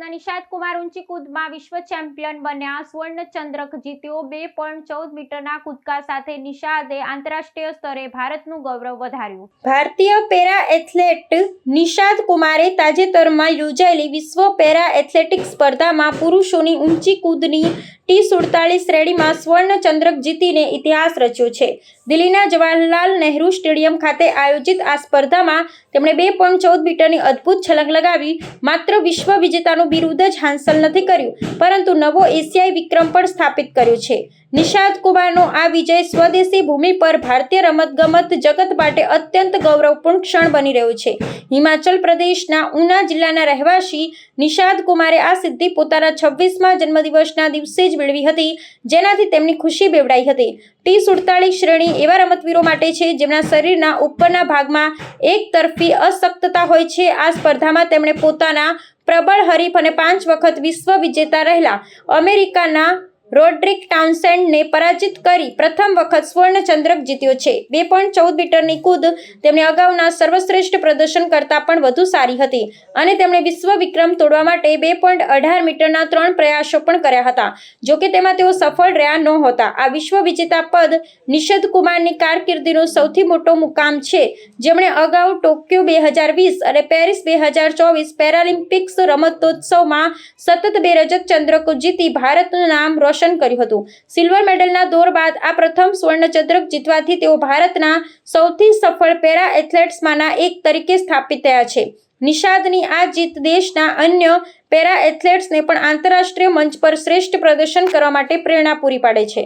ભારતના નિશાદ કુમાર ઊંચી કૂદમાં વિશ્વ ચેમ્પિયન બન્યા. સ્વર્ણ ચંદ્રક જીત્યો બે પોઈન્ટ ચૌદ મીટરના કૂદકા સાથે નિશાદે આંતરરાષ્ટ્રીય સ્તરે ભારતનું ગૌરવ વધાર્યું. ભારતીય પેરા એથ્લેટ નિષાદ કુમારે તાજેતરમાં યોજાયેલી વિશ્વ પેરા એથ્લેટિક સ્પર્ધામાં પુરુષોની ઊંચી કૂદની ટી સુડતાલીસ શ્રેણીમાં સ્વર્ણ ચંદ્રક જીતીને ઇતિહાસ રચ્યો છે. દિલ્હીના જવાહરલાલ નહેરુ સ્ટેડિયમ ખાતે આયોજિત આ સ્પર્ધામાં તેમણે બે પોઈન્ટ ચૌદ મીટરની અદ્ભુત છલંગ લગાવી, માત્ર વિશ્વ વિજેતાનું બિરુદ જ હાંસલ નથી કર્યું, પરંતુ નવો એશિયાઈ વિક્રમ પણ સ્થાપિત કર્યો છે. નિષાદ કુમારનો આ વિજય સ્વદેશી ભૂમિ પર ભારતીય રમતગમત જગત માટે અત્યંત ગૌરવપૂર્ણ ક્ષણ બની રહ્યો છે. હિમાચલ પ્રદેશના ઉના જિલ્લાના રહેવાસી નિષાદ કુમારે આ સિદ્ધિ પોતાના છવ્વીસમાં જન્મદિવસના દિવસે જ મેળવી હતી, જેનાથી તેમની ખુશી બેવડાઈ હતી. ટી સુડતાળીસ શ્રેણી એવા રમતવીરો માટે છે, જેમના શરીરના ઉપરના ભાગમાં એક તરફી અશક્તતા હોય છે. આ સ્પર્ધામાં તેમણે પોતાના પ્રબળ હરીફ અને પાંચ વખત વિશ્વ વિજેતા રહેલા અમેરિકાના રોડ્રિક ટાઉન્સેન્ડને પરાજિત કરી પ્રથમ વખત સ્વર્ણ ચંદ્રક જીત્યો છે. બે પોઈન્ટ ચૌદ મીટરની કૂદ તેમણે અગાઉના સર્વશ્રેષ્ઠ પ્રદર્શન કરતાં પણ વધુ સારી હતી અને તેમણે વિશ્વ વિક્રમ તોડવા માટે બે પોઈન્ટ અઢાર મીટરના ત્રણ પ્રયાસો પણ કર્યા હતા. જોકે તેમાં તેઓ સફળ રહ્યા નહોતા. આ વિશ્વ વિજેતા પદ નિષદ કુમારની કારકિર્દીનો સૌથી મોટો મુકામ છે. જેમણે અગાઉ ટોક્યો બે હજાર વીસ અને પેરિસ બે હજાર ચોવીસ પેરાલિમ્પિક્સ રમતોત્સવમાં સતત બે રજત ચંદ્રકો જીતી ભારતનું નામ રોશન કર્યું હતું. સિલ્વર મેડલના દોર બાદ આ પ્રથમ સ્વર્ણ ચંદ્રક જીતવાથી તેઓ ભારતના સૌથી સફળ પેરા એથ્લેટ્સમાંના એક તરીકે સ્થાપિત થયા છે. નિષાદની આ જીત દેશના અન્ય પેરા એથ્લેટ્સને પણ આંતરરાષ્ટ્રીય મંચ પર શ્રેષ્ઠ પ્રદર્શન કરવા માટે પ્રેરણા પૂરી પાડે છે.